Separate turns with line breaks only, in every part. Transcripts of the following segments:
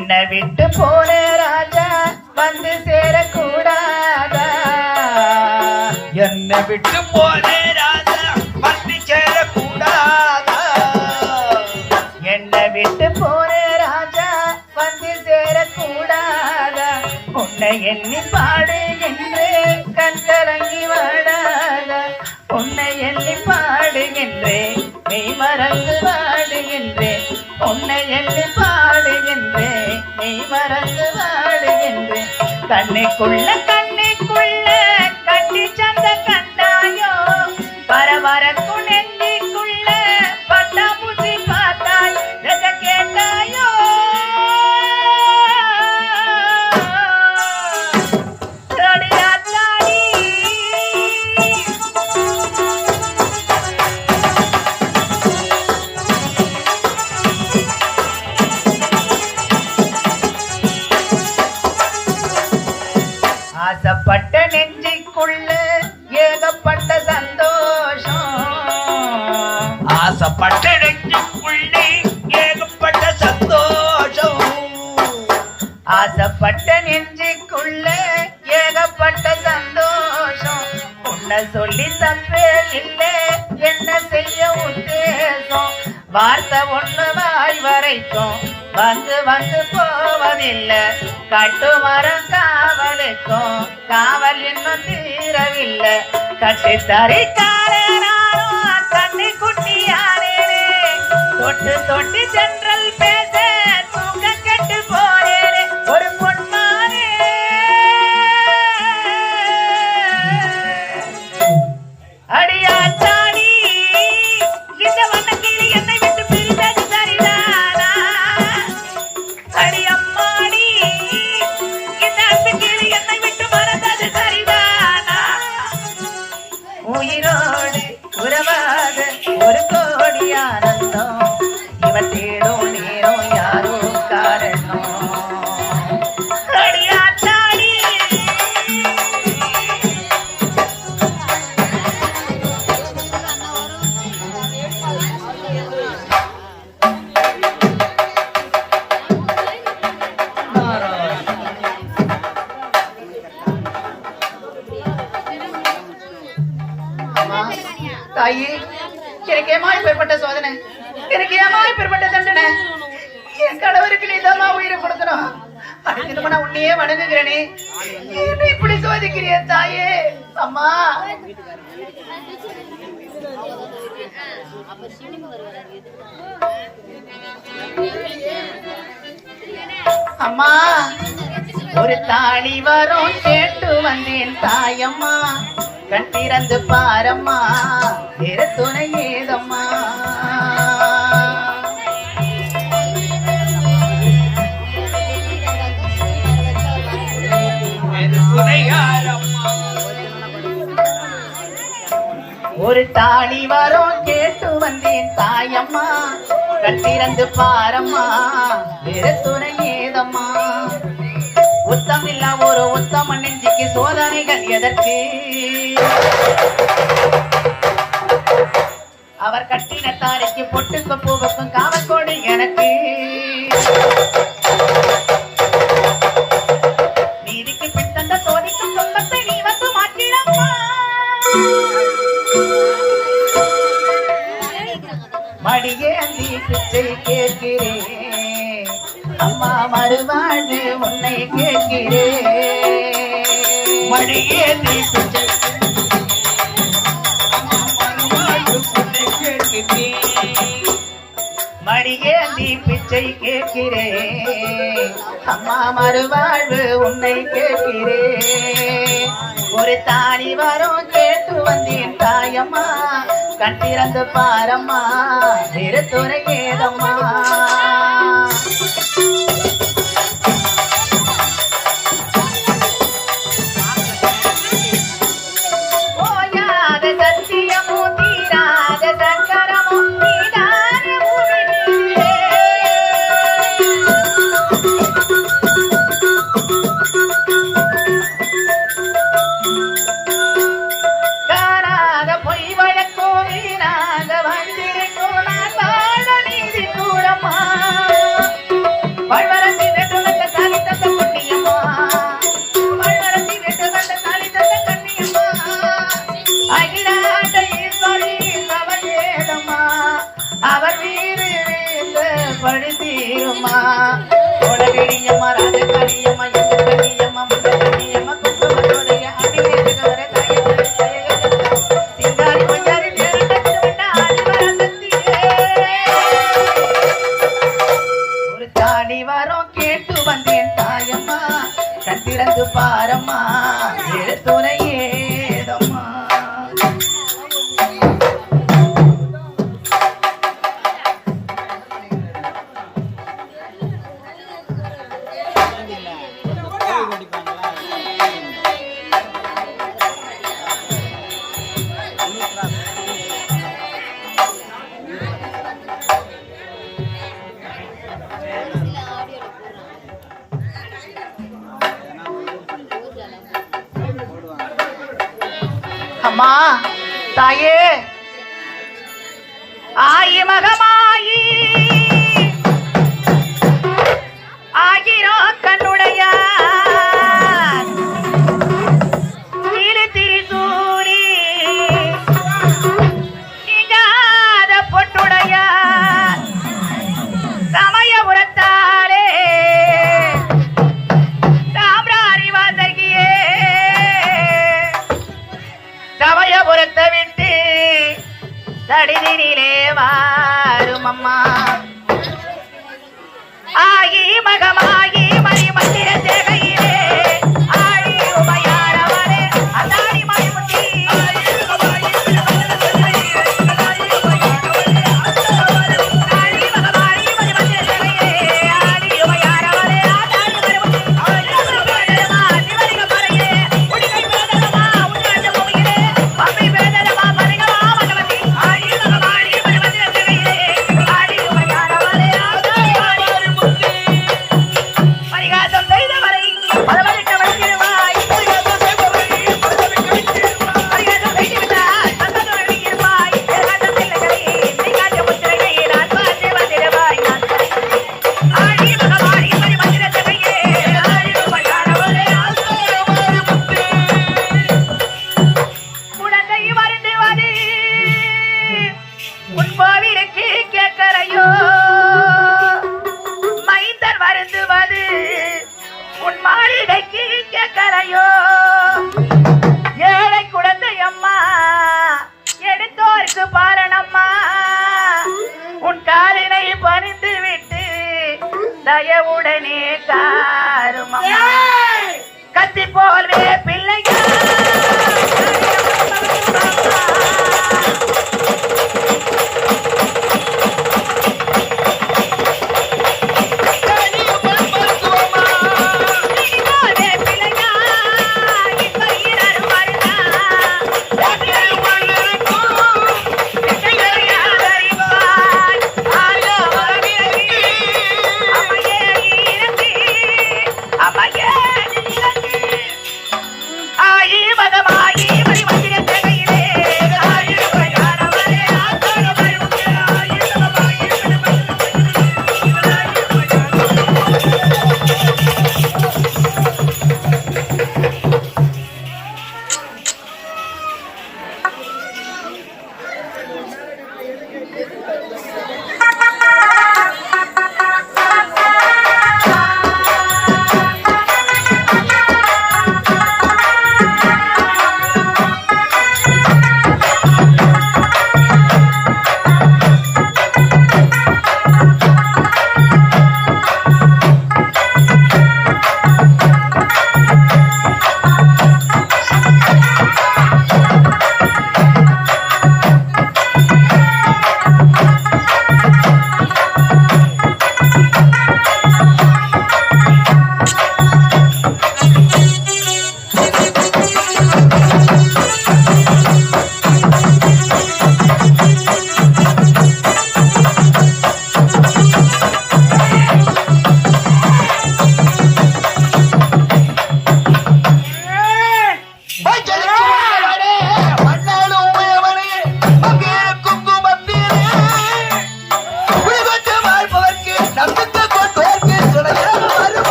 என்ன விட்டு போன ராஜா வந்து சேரக்கூடாதா?
என்னை விட்டு போனே ராஜா வந்து சேரக்கூடாதா?
என்ன விட்டு போன ராஜா வந்து சேரக்கூடாதா? உன்னை எண்ணி பாடுகின்றேன் கண் கலங்கி வாடாதா? உன்னை எண்ணி பாடுகின்றேன் மெய் மறந்து வாடுகின்றேன் உன்னை எண்ணி பாடுகின்றேன் மெய் மறந்து வாடுகின்றேன் கண்ணுக்குள்ள கண்ணுக்குள்ள கட்டி சந்த கண்டாயோ? பரபரக்கும் வார்த்தை ஒண்ணு வாய் வரைக்கும் வந்து வந்து போவதில்லை. கட்டு மரம் காவலுக்கும் காவல் இன்னும் தீரவில்லை. கட்டி தரிக்காரே காரனாரும் கண்ணி குட்டியானே தொட்டு தொட்டு சென்று ஒரு கோடி ஆனந்தம். இவன் அம்மா ஒரு தாளி வரும் கேட்டு வந்தேன் தாயம்மா. கண் திறந்து பாரம்மா வேற துணை ஏதம்மா. ஒரு தாலி வரோம் கேட்டு வந்தேன் தாயம்மா. கட்டிறந்து பாரம்மா வேற துணை ஏதம்மா. உத்தம் இல்ல ஒரு உத்தம நெஞ்சுக்கு சோதனைகள் எதற்கு? அவர் கட்டின தாரைக்கு பொட்டுக்கும் பூவுக்கும் காவக்கோடு எனக்கு. அம்மா உன்னை கேட்கிறேன்.
மடியே நீ பிச்சை கேட்கிறேன்.
மடியேந்தி பிச்சை கேட்கிறேன். அம்மா மறுவாழ்வு உன்னை கேட்கிறேன். ஒரு தாலி வரும் கேட்டு வந்தேன் தாயம்மா. கண் திறந்து பாரம்மா வேறு துறை ஏதம்மா விடியுமா அம்மா தாயே. ஆயி மகமா. வடிதிலே வாரும் அம்மா ஆகி மகமாய்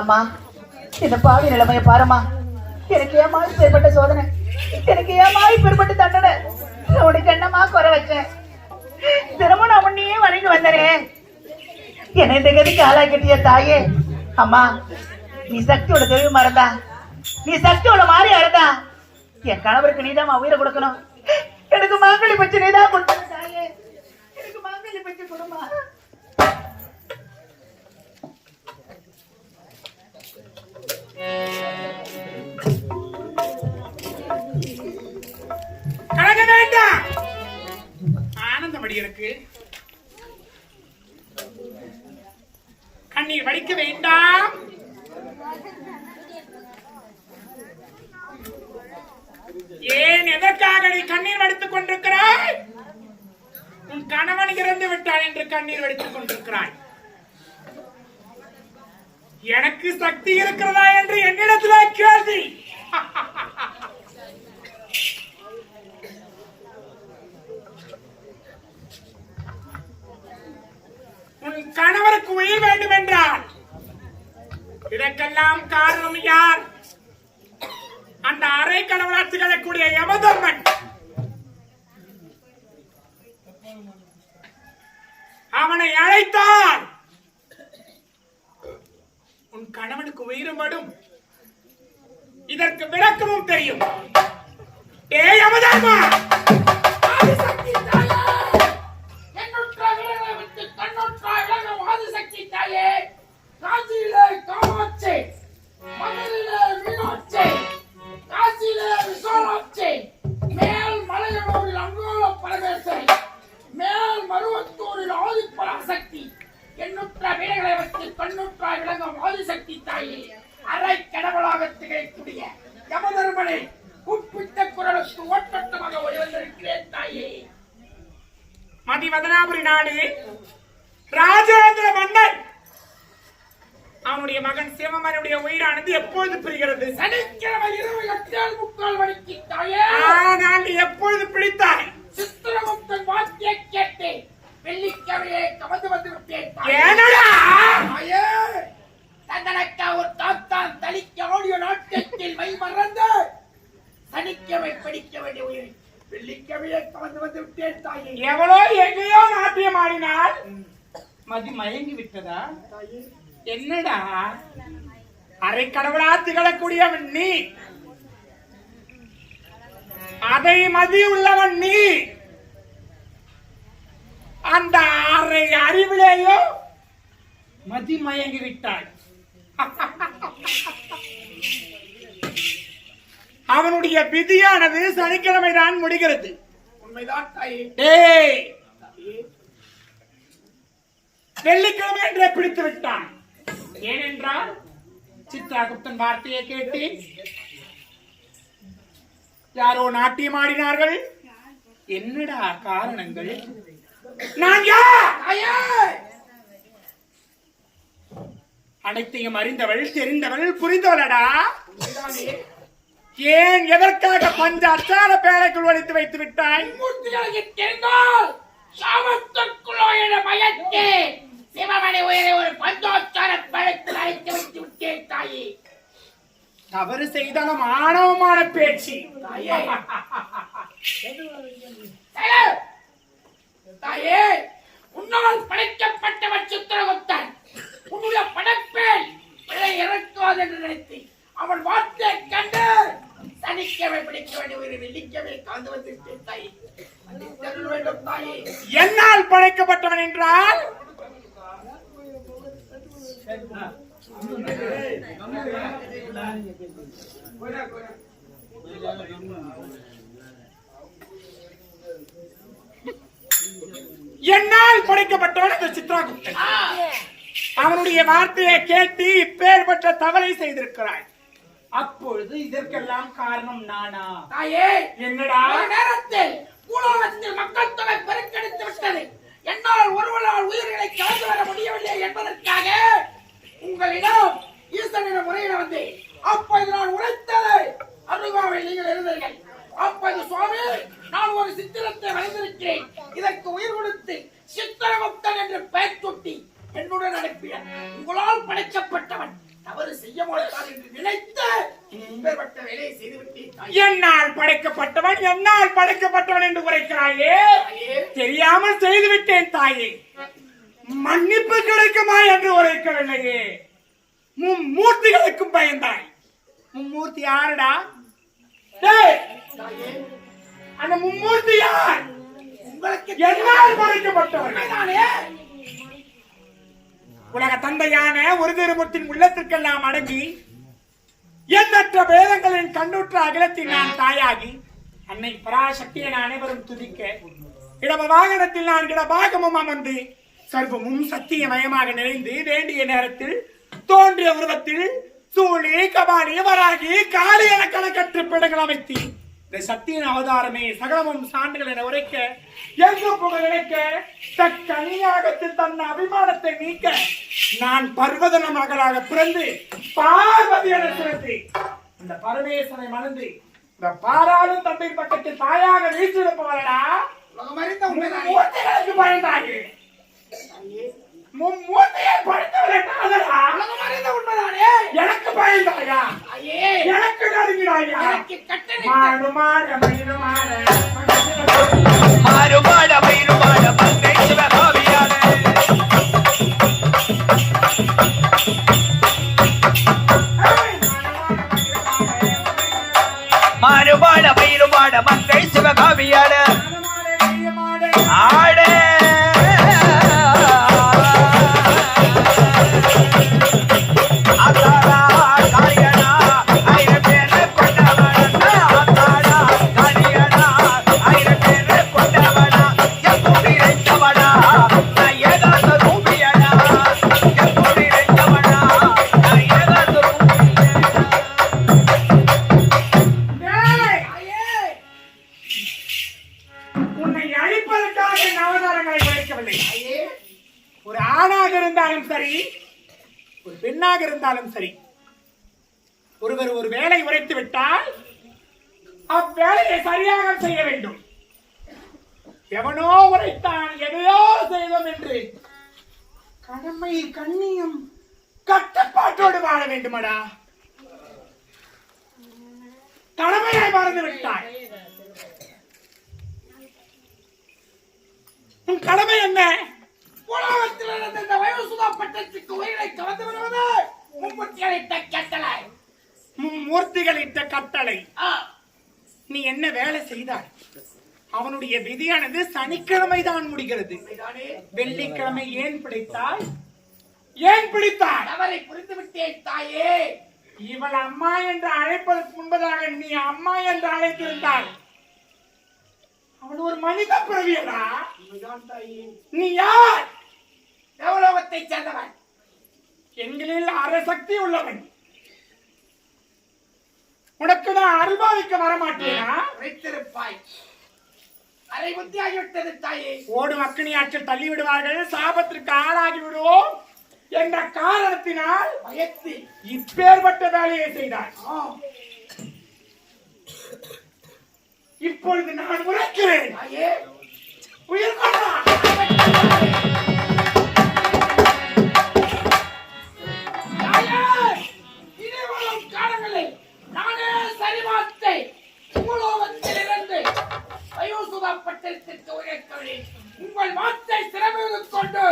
அம்மா இந்த பாவி நிலைமைய பாருமா எனக்கு ஏமா இப்பேற்பட்ட சோதனை? எனக்கு ஏமா இப்பேற்பட்ட தண்டனை? உனக்கு என்னமா குறை வச்சேன்? தினமும் நான் உன்னையே வணங்கி வந்தனேன் என்னை இந்த கதிக்கு ஆளாக்கிட்டிய தாயே. அம்மா நீ சக்தியோட தெளிவு மறந்தா நீ சக்தியோட மாறி அறந்தா என் கணவருக்கு நீதான் உயிரை கொடுக்கணும். எனக்கு மாங்கலி பச்சை நீதான் கொடுக்கணும் தாயே. எனக்கு மாங்கலி பச்சை கொடுமா
கலங்க வேண்டாம் ஆனந்தம் அடிகளுக்கு கண்ணீர் வடிக்க வேண்டாம் ஏன் எதற்காக நீ கண்ணீர் வடித்துக் கொண்டிருக்கிறாய்? உன் கணவன் இறந்து விட்டான் என்று கண்ணீர் வடித்துக் கொண்டிருக்கிறாய். எனக்கு சக்தி இருக்கிறதா என்று என்னிடத்திலே கேள்வி உன் கணவருக்கு உயிர் வேண்டும் என்றால் இதற்கெல்லாம் காரணம் யார்? அந்த அரை கடவுளாட்சி கழக்கூடிய யமதர்மன். அவனை அழைத்தால் உன் கணவனுக்கு உயிரும் படும். இதற்கு விளக்கமும் தெரியும். ஏ யமதர்மா எண்ணுற்ற வீரர்களை வைத்து கண்ணுற்றாய் விளங்கும் ஆதிசக்தி தாயே அரை கடவுளாக திகழக்கூடிய யமதர்மனை உட்பிட்ட குரலுக்கு ஓட்டமாக ஓடி வந்திருக்கிறேன் தாயே. மதிவதனாபுரி நாடு ராஜேந்திர மன்னன். அவனுடைய மகன் சிவமனுடைய உயிரானது எப்பொழுது பிரிகிறது? சனிக்கிழமை இரவு எட்டால் முக்கால் மணிக்கு தாயே. நான் எப்பொழுது பிடித்தாய்? சித்திரகுப்தன் வாக்கிய கேட்டு வெள்ளிக்கிழமையே கவர்ந்து வந்து விட்டேன் ஏனடா? தாயே தங்களுக்கு ஒரு தாத்தான் தலிக்க ஆடிய நாட்டத்தில் மை மறந்து சனிக்கிழமை படிக்க வேண்டிய உயிரை. வெள்ளிக்கிழமையே கவர்ந்து வந்து விட்டேன் தாயே. எவ்வளோ எங்கேயோ நாட்டியம் ஆடினால் மதி மயங்கி விட்டதா? என்னடா? அரை கடவுளா திகழக்கூடியவன் நீ. அதை மதி உள்ளவன் நீ. அந்த அரை அறிவிலேயோ மதிமயங்கி விட்டாள். விட்டாய் அவனுடைய விதியானது சனிக்கிழமை தான் முடிகிறது. உண்மைதான் வெள்ளிக்கிழமை என்றே பிடித்து விட்டான். ஏனென்றால் சித்ராகுப்தன் வார்த்தையை கேட்டு யாரோ நாட்டியம் ஆடினார்கள். என்னடா காரணங்கள்? நான் யார்! அனைத்தையும் அறிந்தவள் தெரிந்தவள் புரிந்தவளடா? ஏன் எதற்காக பஞ்ச அச்சார பேரைக்குள் ஒழித்து வைத்து விட்டாய்?
மூர்த்திகளுக்கு தெரிந்தால் சாமத்திற்குள்ளோ என பயத்தே. சிவமணி உயிரை ஒரு பஞ்சோச்சார பழத்தில் அழைத்து வைத்து விட்டேன் தாயே.
தவறு செய்தாலும் ஆணவமான பேச்சு!
தாயே உன்னால் படைக்கப்பட்டவன் சித்திரகுப்தன் உன்னுடைய படைப்பேன். பிழை இறக்காது என்று நினைத்து அவன் வார்த்தை கண்டு சனிக்கிழமை பிடிக்க வேண்டிய ஒரு வெள்ளிக்கிழமை கலந்து வந்திருக்கேன் தாயே. மன்னித்தருள் வேண்டும் தாயே.
என்னால் படைக்கப்பட்டவன் என்றால்? என்னால் படைக்கப்பட்டவன் அந்த சித்ராகுப்தன். அவனுடைய வார்த்தையை கேட்டு இப்பேற்பட்ட தவறை செய்திருக்கிறாய். அப்பொழுது இதற்கெல்லாம் காரணம் நானா?
தாயே
என்னடா?
நேரத்தில் பூலோகத்தில் மக்கள் தொகை பெருக்கெடுத்து விட்டது. என்னால் ஒருவரால் உயிர்களை கலந்து வர முடியவில்லை என்பதற்காக உங்களிடம் ஈசனிடம் முறையிட வந்தேன். அப்போது நான் உரைத்ததை அருகாமை நீங்கள் இருந்தீர்கள் அப்போது சுவாமி நான் ஒரு சித்திரத்தை வரைந்திருக்கிறேன். இதற்கு உயிர் கொடுத்து சித்திரகுப்தன் என்று பெயர் சுட்டி என்னுடன் அனுப்பிய உங்களால் படைக்கப்பட்டவன் தவறு வேலையை செய்து விட்டேன் தாயே.
என்னால் படைக்கப்பட்டவன் என்னால் படைக்கப்பட்டவன் என்று உரைக்கிறாயே. தெரியாமல் செய்து விட்டேன் தாயே. மன்னிப்பு கிடைக்குமா என்று உரைக்கவில்லையே. மும்மூர்த்திகளுக்கும் பயந்தாய். மும்மூர்த்தி யாருடா? அந்த மும்மூர்த்தி யார்
உங்களுக்கு
என்னால்
உண்மைதானே?
உலக தந்தையான ஒரு திருமுத்தின் உள்ளத்திற்கெல்லாம் அடங்கி எண்ணற்ற வேதங்களின் கண்ணுற்ற அகிலத்தில் நான் தாயாகி அன்னை பராசக்தியை நான் அனைவரும் துதிக்க இடம வாகனத்தில் நான் இடபாகமும் அமர்ந்து சர்வமும் சத்தியமயமாக நிறைந்து வேண்டிய நேரத்தில் தோன்றிய உருவத்தில் சூழி கபாலி வராகி காளி என கணக்கற்ற பிடங்கள் அமைத்து இந்த சத்தியின் அவதாரமே சகலமும் சான்றுகள் என உரைக்க எங்கு புகழ் இணைக்க தக்கணியாகத்தில் தன் அபிமானத்தை நீக்க நான் பர்வதன மகளாக பிறந்து பார்வதி என சிறந்து இந்த பரமேசனை மணந்து இந்த பாராளும் தந்தை பக்கத்தில் தாயாக வீசிருப்பவரடா
உலகமறிந்த உண்மைதானே?
மூர்த்திகளுக்கு பயந்தாகி மும்மூர்த்தியை படைத்தவரை நாதரா
உலகமறிந்த உண்மைதானே?
எனக்கு பயந்தாயா?
தாயே,
எனக்கு நடுங்கிறாயா மாடு மாட மயிறு மாட
சிவகாவியான மாறுபாட மயிறுபாட ஆட.
உரைத்தான் எதையோ செய்தோம் என்று. கடமை கண்ணியம் கட்டுப்பாட்டோடு வாழ வேண்டுமடா. கடமையை மறந்து விட்டாய். உன் கடமை என்ன?
உலகத்தில் இருந்த இந்த வயோசுதா பட்டத்துக்கு உயிரை கலந்து வருவது. மும்மூர்த்திகளிட்ட கட்டளை.
மூர்த்திகள் இட்ட கட்டளை. நீ என்ன வேலை செய்தாய்? அவனுடைய விதியானது சனிக்கிழமை தான் முடிகிறது? வெள்ளிக்கிழமை ஏன் பிடித்தாய்? ஏன் பிடித்தாய்?
தவறை புரிந்து விட்டேன் தாயே.
இவள் அம்மா என்று அழைப்பதற்கு முன்பதாக நீ அம்மா என்று அழைத்திருந்தாய். அவள் ஒரு மனித பிறவியடா. நீ யார்?
தேவலோகத்தை சேர்ந்தவன்.
எங்களில் அரசக்தி உள்ளவன். உனக்கு நான் அருள்பாவிக்க வரமாட்டேனா?
வைத்திருப்பாய் அரை புத்தி ஆகிவிட்டது தாயே.
ஓடும் அக்கினி ஆற்றில் தள்ளி விடுவார்கள் சாபத்திற்கு ஆளாகி விடுவோம் என்ற காரணத்தினால்
பயத்தில்
இப்பேற்பட்ட வேலையை செய்தார். இப்பொழுது நான் உரைக்கிறேன்.
தாயே.
உயிர்
உங்கள் வார்த்தை சிறமையை கொண்டு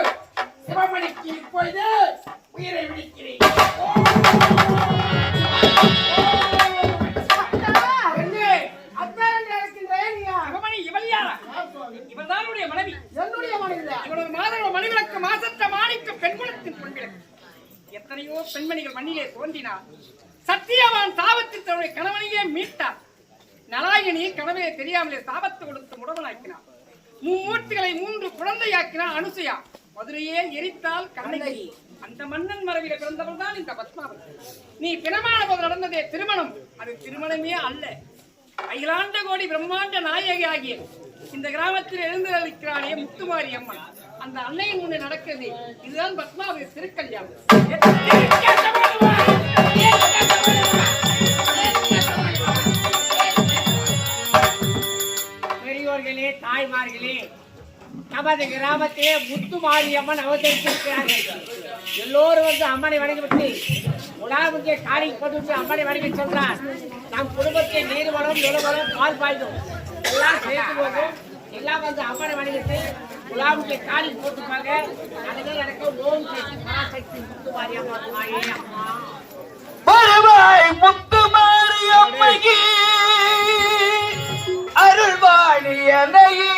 சிவமணிக்கு இப்பொழுது உயிரை விடுக்கிறேன்.
மகமணி இவள் யாரா? இவள் தானுடைய மனைவி.
என்னுடைய மனைவி
இவளது மாதவ மணிவிளக்கு மாசற்ற மாணிக்க பெண்குலத்தின் பொன்விளக்கு. எத்தனையோ பெண்மணிகள் மண்ணிலே தோன்றினார். சத்தியவான் சாபத்தில் தன்னுடைய கணவனையே மீட்டார். நலாயினி கனவே தெரியாமலே சாபத்து கொடுத்து முடவனாக்கினார் மும்மூர்த்திகளை மூன்று குழந்தையாக்கினார் அனுசுயா. மதுரையே எரித்தால் கண்ணகி. அந்த மன்னன் மரபில பிறந்தவள் தான் இந்த பத்மாவதி நீ பிணமான போது நடந்ததே திருமணம். அது திருமணமே அல்ல. அகிலாண்ட கோடி பிரம்மாண்ட நாயகி ஆகிய இந்த கிராமத்தில் எழுந்தளிக்கிறானே முத்துமாரி அம்மன். அந்த அன்னையின் முன்னே நடக்கிறது இதுதான் பத்மாவதி திருக்கல்யாணம்.
பெரியோர்களே தாய்மார்களே நமது கிராமத்திலே முத்து மாரியம்மன் அவதரித்திருக்கிறார்கள் எல்லோரும் வந்து அம்மனை வணங்கிவிட்டு உலாவுக்கு காலை போட்டு அம்மனை வணங்கி சொல்றார் நம் குடும்பத்தை நீர் வளம் நிலவளம் பால் பாய்ந்தோம் எல்லாம் சேர்த்து போதும் எல்லாம் வந்து அம்மனை வணங்கிட்டு உலாவுக்கு காரி போட்டுப்பாங்க. அதுவே எனக்கு ஓம் சக்தி பராசக்தி முத்து மாரியம்மா தாயே அம்மா
முத்து மாரியம்மையே. அருள்வாணி என்னையே